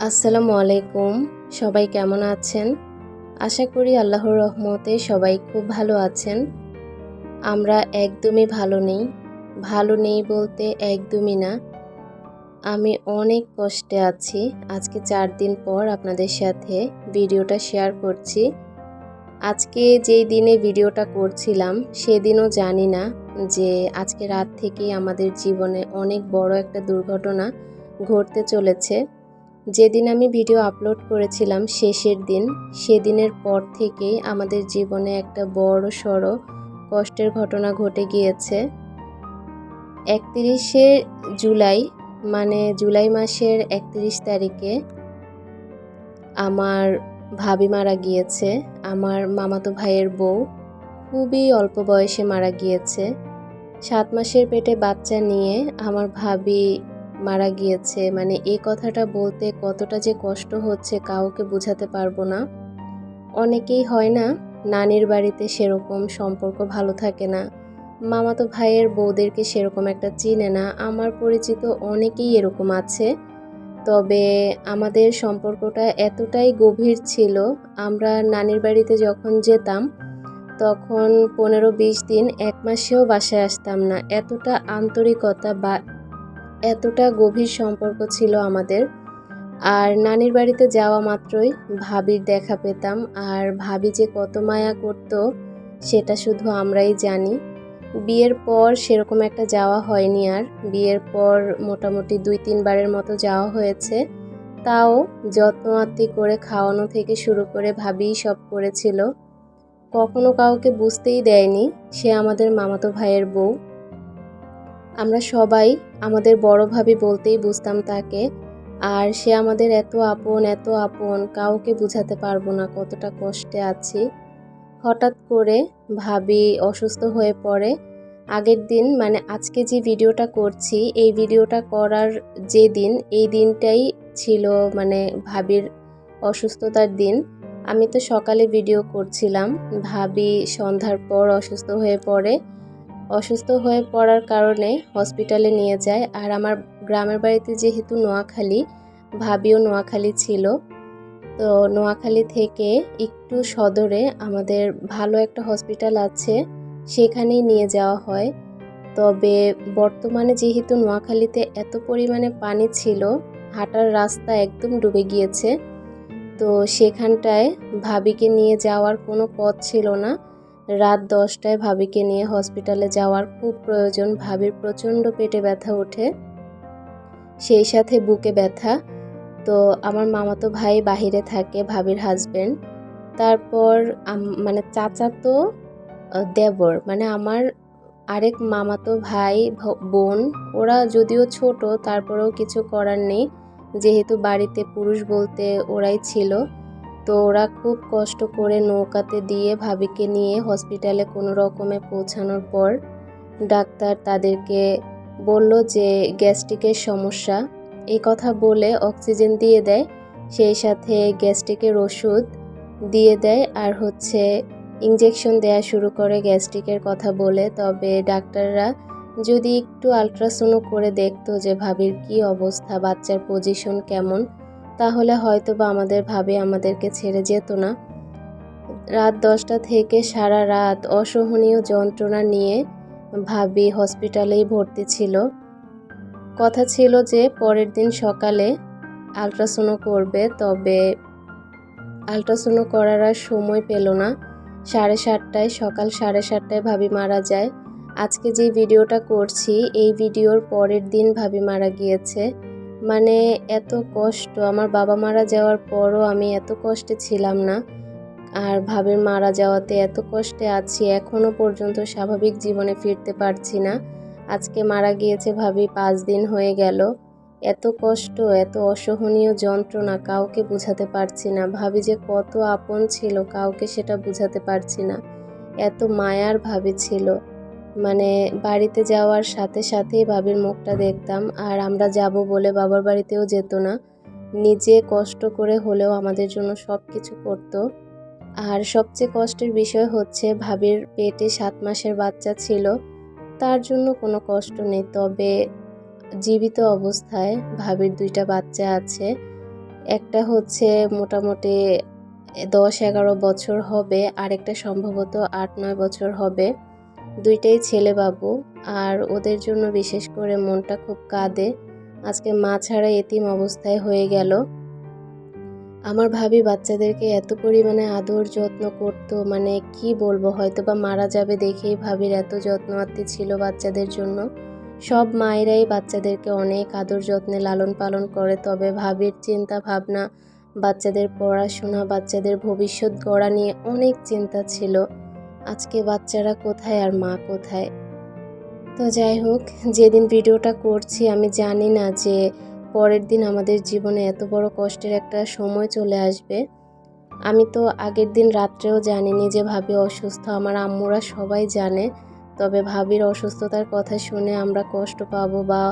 আসসালামু আলাইকুম। সবাই কেমন আছেন? আশা করি আল্লাহর রহমতে সবাই খুব ভালো আছেন। আমরা একদমই ভালো নেই। ভালো নেই বলতে একদমই না। আমি অনেক কষ্টে আছি। আজকে চার দিন পর আপনাদের সাথে ভিডিওটা শেয়ার করছি। আজকে যেই দিনে ভিডিওটা করছিলাম, সেদিনও জানি না যে আজকে রাত থেকেই আমাদের জীবনে অনেক বড় একটা দুর্ঘটনা ঘটতে চলেছে। যেদিন আমি ভিডিও আপলোড করেছিলাম শেষের দিন, সেদিনের পর থেকেই আমাদের জীবনে একটা বড়, সড়ো কষ্টের ঘটনা ঘটে গিয়েছে। একত্রিশে জুলাই মানে জুলাই মাসের একত্রিশ তারিখে আমার ভাবি মারা গিয়েছে। আমার মামাতো ভাইয়ের বউ খুবই অল্প বয়সে মারা গিয়েছে। সাত মাসের পেটে বাচ্চা নিয়ে আমার ভাবি মারা গিয়েছে। মানে এই কথাটা বলতে কতটা যে কষ্ট হচ্ছে কাউকে বোঝাতে পারব না। অনেকেই হয় না, নানির বাড়িতে সেরকম সম্পর্ক ভালো থাকে না। মামাতো ভাইয়ের বউদেরকে সেরকম একটা চিনে না। আমার পরিচিত অনেকেই এরকম আছে। তবে আমাদের সম্পর্কটা এতটাই গভীর ছিল, আমরা নানির বাড়িতে যখন যেতাম, তখন পনেরো বিশ দিন, এক মাসেও বাসায় আসতাম না। এতটা আন্তরিকতা বা এতটা গভীর সম্পর্ক ছিল আমাদের। আর নানির বাড়িতে যাওয়া মাত্রই ভাবির দেখা পেতাম, আর ভাবি যে কত মায়া করত, সেটা শুধু আমরাই জানি। বিয়ের পর সেরকম একটা যাওয়া হয়নি আর। বিয়ের পর মোটামুটি দুই তিনবারের মতো যাওয়া হয়েছে। তাও যত্ন আত্মি করে খাওয়ানো থেকে শুরু করে ভাবিই সব করেছিল। কখনো কাউকে বুঝতেই দেয়নি। সে আমাদের মামাতো ভাইয়ের বউ। আমরা সবাই আমাদের বড় ভাবি বলতেই বুঝতাম তাকে, আর সে আমাদের এত আপন এত আপন, কাউকে বুঝাতে পারব না কতটা কষ্টে আছি। হঠাৎ করে ভাবি অসুস্থ হয়ে পড়ে। আগের দিন মানে আজকে যে ভিডিওটা করছি, এই ভিডিওটা করার যে দিন, এই দিনটাই ছিল মানে ভাবির অসুস্থতার দিন। আমি তো সকালে ভিডিও করছিলাম, ভাবি সন্ধ্যার পর অসুস্থ হয়ে পড়ে। অসুস্থ হয়ে পড়ার কারণে হসপিটালে নিয়ে যায়। আর আমার গ্রামের বাড়িতে যেহেতু নোয়াখালী, ভাবিও নোয়াখালী ছিল। তো নোয়াখালী থেকে একটু সদরে আমাদের ভালো একটা হসপিটাল আছে, সেখানেই নিয়ে যাওয়া হয়। তবে বর্তমানে যেহেতু নোয়াখালীতে এত পরিমাণে পানি ছিল, হাঁটার রাস্তা একদম ডুবে গিয়েছে। তো সেখানটায় ভাবিকে নিয়ে যাওয়ার কোনো পথ ছিল না। রাত দশটায় ভাবিকে নিয়ে হসপিটালে যাওয়ার খুব প্রয়োজন। ভাবির প্রচণ্ড পেটে ব্যথা ওঠে, সেই সাথে বুকে ব্যথা। তো আমার মামাতো ভাই বাহিরে থাকে ভাবির হাজবেন্ড তারপর মানে চাচা তো দেবর। মানে আমার আরেক মামাতো ভাই বোন। ওরা যদিও ছোট, তারপরেও কিছু করার নেই। যেহেতু বাড়িতে পুরুষ বলতে ওরাই ছিল। তো ওরা খুব কষ্ট করে নৌকাতে দিয়ে ভাবিকে নিয়ে হসপিটালে কোনো রকমে পৌঁছানোর পর ডাক্তার তাদেরকে বলল যে গ্যাস্ট্রিকের সমস্যা। এই কথা বলে অক্সিজেন দিয়ে দেয়, সেই সাথে গ্যাস্ট্রিকের ওষুধ দিয়ে দেয় আর হচ্ছে ইঞ্জেকশন দেয়া শুরু করে গ্যাস্ট্রিকের কথা বলে। তবে ডাক্তাররা যদি একটু আলট্রাসাউন্ড করে দেখতো যে ভাবির কি অবস্থা, বাচ্চার পজিশন কেমন তাহলে হয়তো বা আমাদের ভাবে আমাদেরকে ছেড়ে যেত না। রাত দশটা থেকে সারা রাত অসহনীয় যন্ত্রণা নিয়ে ভাবি হসপিটালেই ভর্তি ছিল। কথা ছিল যে পরের দিন সকালে আলট্রাসাউন্ড করবে, তবে আলট্রাসাউন্ড করার আর সময় পেল না। সাড়ে সাতটায়, সকাল সাড়ে সাতটায় ভাবি মারা যায়। আজকে যে ভিডিওটা করছি, এই ভিডিওর পরের দিন ভাবি মারা গিয়েছে। মানে এত কষ্ট, আমার বাবা মারা যাওয়ার পরও আমি এত কষ্টে ছিলাম না। আর ভাবের মারা যাওয়াতে এত কষ্টে আছি এখনও পর্যন্ত স্বাভাবিক জীবনে ফিরতে পারছি না। আজকে মারা গিয়েছে ভাবি, পাঁচ দিন হয়ে গেল। এত কষ্ট, এত অসহনীয় যন্ত্রণা, কাউকে বুঝাতে পারছি না। ভাবি যে কত আপন ছিল, কাউকে সেটা বুঝাতে পারছি না। এত মায়ার ভাবি ছিল। মানে বাড়িতে যাওয়ার সাথে সাথেই ভাবির মুখটা দেখতাম, আর আমরা যাব বলে বাবার বাড়িতেও যেত না। নিজে কষ্ট করে হলেও আমাদের জন্য সব কিছু করত। আর সবচেয়ে কষ্টের বিষয় হচ্ছে, ভাবির পেটে সাত মাসের বাচ্চা ছিল। তার জন্য কোনো কষ্ট নেই। তবে জীবিত অবস্থায় ভাবির দুইটা বাচ্চা আছে। একটা হচ্ছে মোটামুটি দশ এগারো বছর হবে, আরেকটা সম্ভবত আট নয় বছর হবে। দুইটাই ছেলে বাবু, আর ওদের জন্য বিশেষ করে মনটা খুব কাঁদে। আজকে মা ছাড়া এতিম অবস্থায় হয়ে গেল। আমার ভাবি বাচ্চাদেরকে এত পরিমাণে আদর যত্ন করতো মানে কি বলব হয়তো বা মারা যাবে দেখেই ভাবির এত যত্ন আত্মি ছিল বাচ্চাদের জন্য। সব মায়েরাই বাচ্চাদেরকে অনেক আদর যত্নে লালন পালন করে, তবে ভাবির চিন্তা ভাবনা, বাচ্চাদের পড়াশোনা, বাচ্চাদের ভবিষ্যৎ গড়া নিয়ে অনেক চিন্তা ছিল। আজকে বাচ্চারা কোথায় আর মা কোথায়? তো যাই হোক, যেদিন ভিডিওটা করছি, আমি জানি না যে পরের দিন আমাদের জীবনে এত বড় কষ্টের একটা সময় চলে আসবে। আমি তো আগের দিন রাত্রেও জানিনি যে ভাবি অসুস্থ, আমার আম্মুরা সবাই জানে। তবে ভাবির অসুস্থতার কথা শুনে আমরা কষ্ট পাবো বা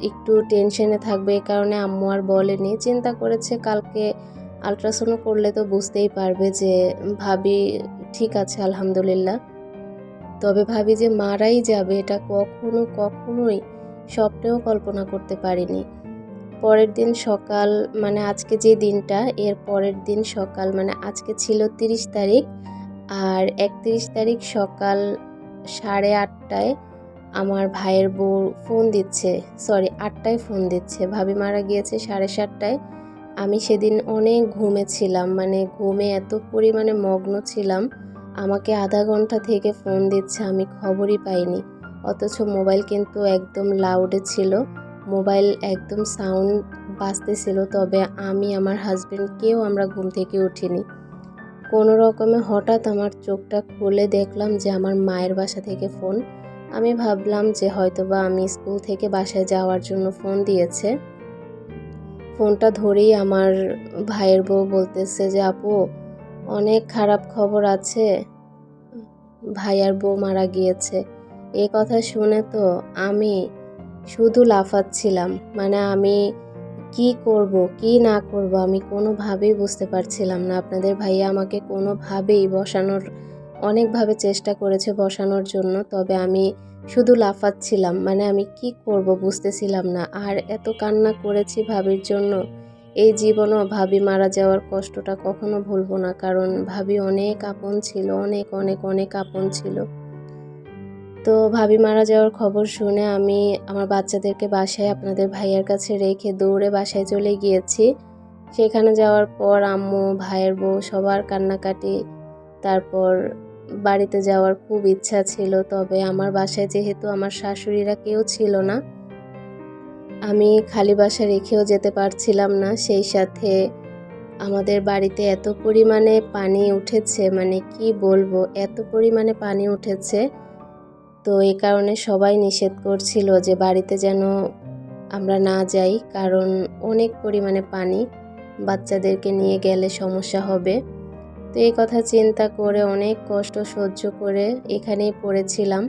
একটু টেনশনে থাকবে এই কারণে আম্মু আর বলেনি। চিন্তা করেছে কালকে আলট্রাসাউন্ড করলে তো বুঝতেই পারবে যে ভাবি ঠিক আছে, আলহামদুলিল্লাহ। তবে ভাবি যে মারাই যাবে, এটা কখনো কখনোই স্বপ্নেও কল্পনা করতে পারিনি। পরের দিন সকাল মানে আজকে যে দিনটা, এর পরের দিন সকাল মানে আজকে ছিল তিরিশ তারিখ, আর একত্রিশ তারিখ সকাল সাড়ে আটটায় আমার ভাইয়ের বউ ফোন দিচ্ছে, সরি, আটটায় ফোন দিচ্ছে। ভাবি মারা গিয়েছে সাড়ে সাতটায়। আমি সেদিন অনেক ঘুমেছিলাম মানে ঘুমে এত পরিমাণে মগ্ন ছিলাম, আমাকে আধা ঘণ্টা থেকে ফোন দিচ্ছে, আমি খবরই পাইনি। অথচ মোবাইল কিন্তু একদম লাউডে ছিল, মোবাইল একদম সাউন্ড বাজতেছিল, তবে আমি, আমার হাজব্যান্ড কেউ আমরা ঘুম থেকে উঠিনি। কোনো রকমে হঠাৎ আমার চোখটা খুলে দেখলাম যে আমার মায়ের বাসা থেকে ফোন। আমি ভাবলাম যে হয়তোবা আমি স্কুল থেকে বাসায় যাওয়ার জন্য ফোন দিয়েছে। ফোনটা ধরেই আমার ভাইয়ের বউ বলতেছে যে, আপু, অনেক খারাপ খবর আছে। ভাইয়ার বউ মারা গিয়েছে। এ কথা শুনে তো আমি শুধু লাফাচ্ছিলাম। মানে আমি কি করব, কি না করব আমি কোনোভাবেই বুঝতে পারছিলাম না। আপনাদের ভাইয়া আমাকে কোনোভাবেই বসানোর, অনেকভাবে চেষ্টা করেছে বসানোর জন্য। তবে আমি শুধু লাফাচ্ছিলাম মানে আমি কি করব বুঝতেছিলাম না। আর এত কান্না করেছি ভাবির জন্য। এই জীবনও ভাবি মারা যাওয়ার কষ্টটা কখনো ভুলবো না, কারণ ভাবি অনেক আপন ছিল, অনেক অনেক অনেক আপন ছিল। তো ভাবি মারা যাওয়ার খবর শুনে আমি আমার বাচ্চাদেরকে বাসায় আপনাদের ভাইয়ের কাছে রেখে দৌড়ে বাসায় চলে গিয়েছি। সেখানে যাওয়ার পর আম্মু, ভাইয়ের বউ সবার কান্নাকাটি, তারপর বাড়িতে যাওয়ার খুব ইচ্ছা ছিল, তবে আমার বাসায় যেহেতু আমার শাশুড়িরা কেউ ছিল না, আমি খালি বাসা রেখেও যেতে পারছিলাম না। সেই সাথে আমাদের বাড়িতে এত পরিমাণে পানি উঠেছে মানে কি বলব, এত পরিমাণে পানি উঠেছে, তো এই কারণে সবাই নিষেধ করছিল যে বাড়িতে যেন আমরা না যাই, কারণ অনেক পরিমাণে পানি বাচ্চাদেরকে নিয়ে গেলে সমস্যা হবে। তো এই কথা চিন্তা করে, অনেক কষ্ট সহ্য করে এখানেই পড়েছিলাম।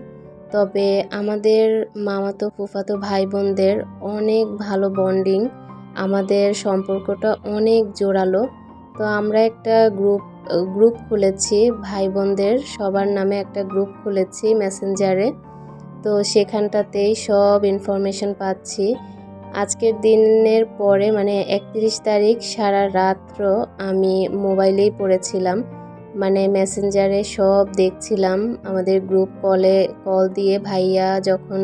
তবে আমাদের মামাতো, ফুফাতো ভাই বোনদের অনেক ভালো বন্ডিং আমাদের সম্পর্কটা অনেক জোরালো। তো আমরা একটা গ্রুপ গ্রুপ খুলেছি ভাই বোনদের সবার নামে একটা গ্রুপ খুলেছি মেসেঞ্জারে তো সেখানটাতেই সব ইনফরমেশন পাচ্ছি। আজকের দিনের পরে মানে একত্রিশ তারিখ সারা রাত্র আমি মোবাইলেই পড়েছিলাম। মানে মেসেঞ্জারে সব দেখছিলাম। আমাদের গ্রুপ কলে কল দিয়ে ভাইয়া যখন,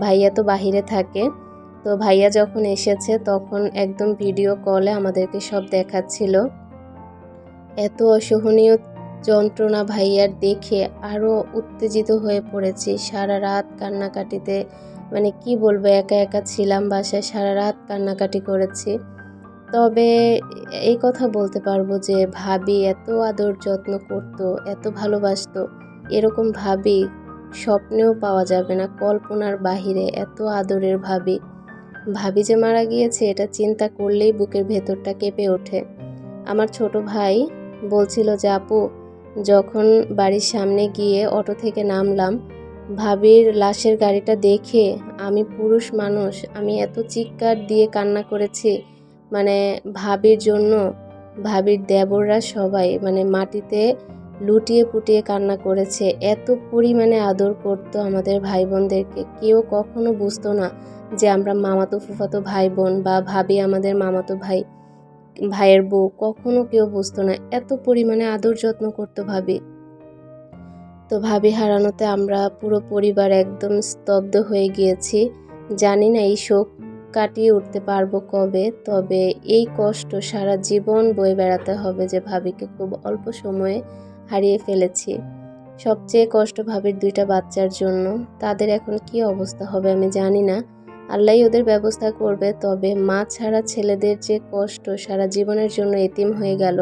ভাইয়া তো বাহিরে থাকে, তো ভাইয়া যখন এসেছে তখন একদম ভিডিও কলে আমাদেরকে সব দেখাচ্ছিল। এত অসহনীয় যন্ত্রণা ভাইয়ার দেখে আরও উত্তেজিত হয়ে পড়েছি। সারা রাত কান্নাকাটিতে মানে কি বলব, একা একা ছিলাম, বাসায় সারা রাত কান্নাকাটি করেছি। তবে এই কথা বলতে পারব যে, ভাবি এত আদর যত্ন করতো, এত ভালোবাসতো, এরকম ভাবি স্বপ্নেও পাওয়া যাবে না, কল্পনার বাহিরে এত আদরের ভাবি। ভাবি যে মারা গিয়েছে, এটা চিন্তা করলেই বুকের ভেতরটা কেঁপে ওঠে। আমার ছোট ভাই বলছিল যে, আপু, যখন বাড়ির সামনে গিয়ে অটো থেকে নামলাম ভাবির লাশের গাড়িটা দেখে আমি পুরুষ মানুষ, আমি এত চিৎকার দিয়ে কান্না করেছি মানে ভাবির জন্য, ভাবির দেবররা সবাই মানে মাটিতে লুটিয়ে পুটিয়ে কান্না করেছে। এত পরিমাণে আদর করতো আমাদের ভাই বোনদেরকে কেউ কখনো বুঝতো না যে আমরা মামাতো ফুফাতো ভাই বোন বা ভাবি আমাদের মামাতো ভাই, ভাইয়ের বউ, কখনো কেউ বুঝতো না। এত পরিমাণে আদর যত্ন করতো ভাবি। তো ভাবি হারানোতে আমরা পুরো পরিবার একদম স্তব্ধ হয়ে গিয়েছি। জানি না এই শোক কাটিয়ে উঠতে পারব কবে, তবে এই কষ্ট সারা জীবন বয়ে বেড়াতে হবে যে ভাবিকে খুব অল্প সময়ে হারিয়ে ফেলেছি। সবচেয়ে কষ্ট ভাবির দুইটা বাচ্চার জন্য। তাদের এখন কি অবস্থা হবে আমি জানি না। আল্লাহ ওদের ব্যবস্থা করবে, তবে মা ছাড়া ছেলেদের যে কষ্ট সারা জীবনের জন্য এতিম হয়ে গেল।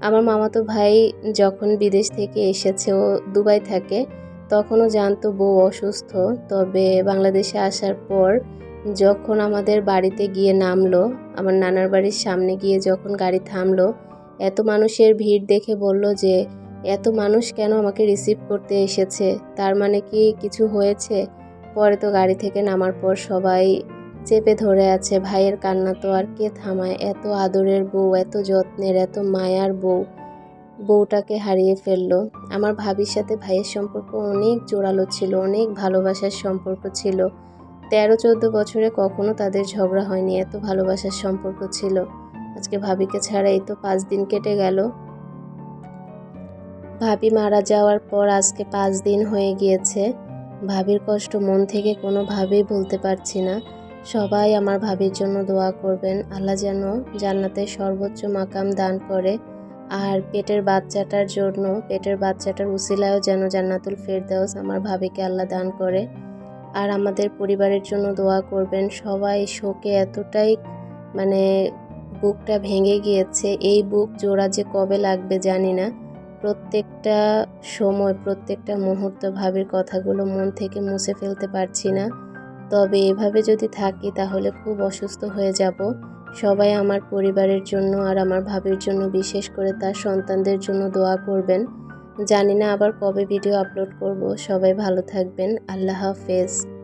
আমার মামাতো ভাই যখন বিদেশ থেকে এসেছে, ও দুবাই থাকে তখনও জানতো বউ অসুস্থ। তবে বাংলাদেশে আসার পর যখন আমাদের বাড়িতে গিয়ে নামলো, আমার নানার বাড়ির সামনে গিয়ে যখন গাড়ি থামলো, এত মানুষের ভিড় দেখে বলল যে, এত মানুষ কেন আমাকে রিসিভ করতে এসেছে? তার মানে কি কিছু হয়েছে? পরে তো গাড়ি থেকে নামার পর সবাই চেপে ধরে আছে। ভাইয়ের কান্না তো আর কে থামায়? এত আদরের বউ, এত যত্নের, এত মায়ার বউ। বউটাকে হারিয়ে ফেলল। আমার ভাবির সাথে ভাইয়ের সম্পর্ক অনেক জোরালো ছিল, অনেক ভালোবাসার সম্পর্ক ছিল। তেরো, চোদ্দ বছরে কখনো তাদের ঝগড়া হয়নি, এত ভালোবাসার সম্পর্ক ছিল। আজকে ভাবিকে ছাড়া এই তো পাঁচ দিন কেটে গেল। ভাবি মারা যাওয়ার পর আজকে পাঁচ দিন হয়ে গিয়েছে। ভাবির কষ্ট মন থেকে কোনোভাবেই বলতে পারছি না। সবাই আমার ভাবির জন্য দোয়া করবেন। আল্লাহ যেন জান্নাতের সর্বোচ্চ মাকাম দান করে। আর পেটের বাচ্চাটার জন্য, পেটের বাচ্চাটার উসিলায়ও যেন জান্নাতুল ফেরদাউস আমার ভাবিকে আল্লাহ দান করে। আর আমাদের পরিবারের জন্য দোয়া করবেন। সবাই শোকে এতটাই মানে বুকটা ভেঙে গিয়েছে। এই বুক জোড়া যে কবে লাগবে জানি না। প্রত্যেকটা সময়, প্রত্যেকটা মুহূর্ত ভাবির কথাগুলো মন থেকে মুছে ফেলতে পারছি না। তবে এভাবে যদি থাকি তাহলে খুব অসুস্থ হয়ে যাব। সবাই আমার পরিবারের জন্য আর আমার ভাবির জন্য বিশেষ করে তার সন্তানদের জন্য দোয়া করবেন। জানি না আবার কবে ভিডিও আপলোড করব। সবাই ভালো থাকবেন। আল্লাহ হাফেজ।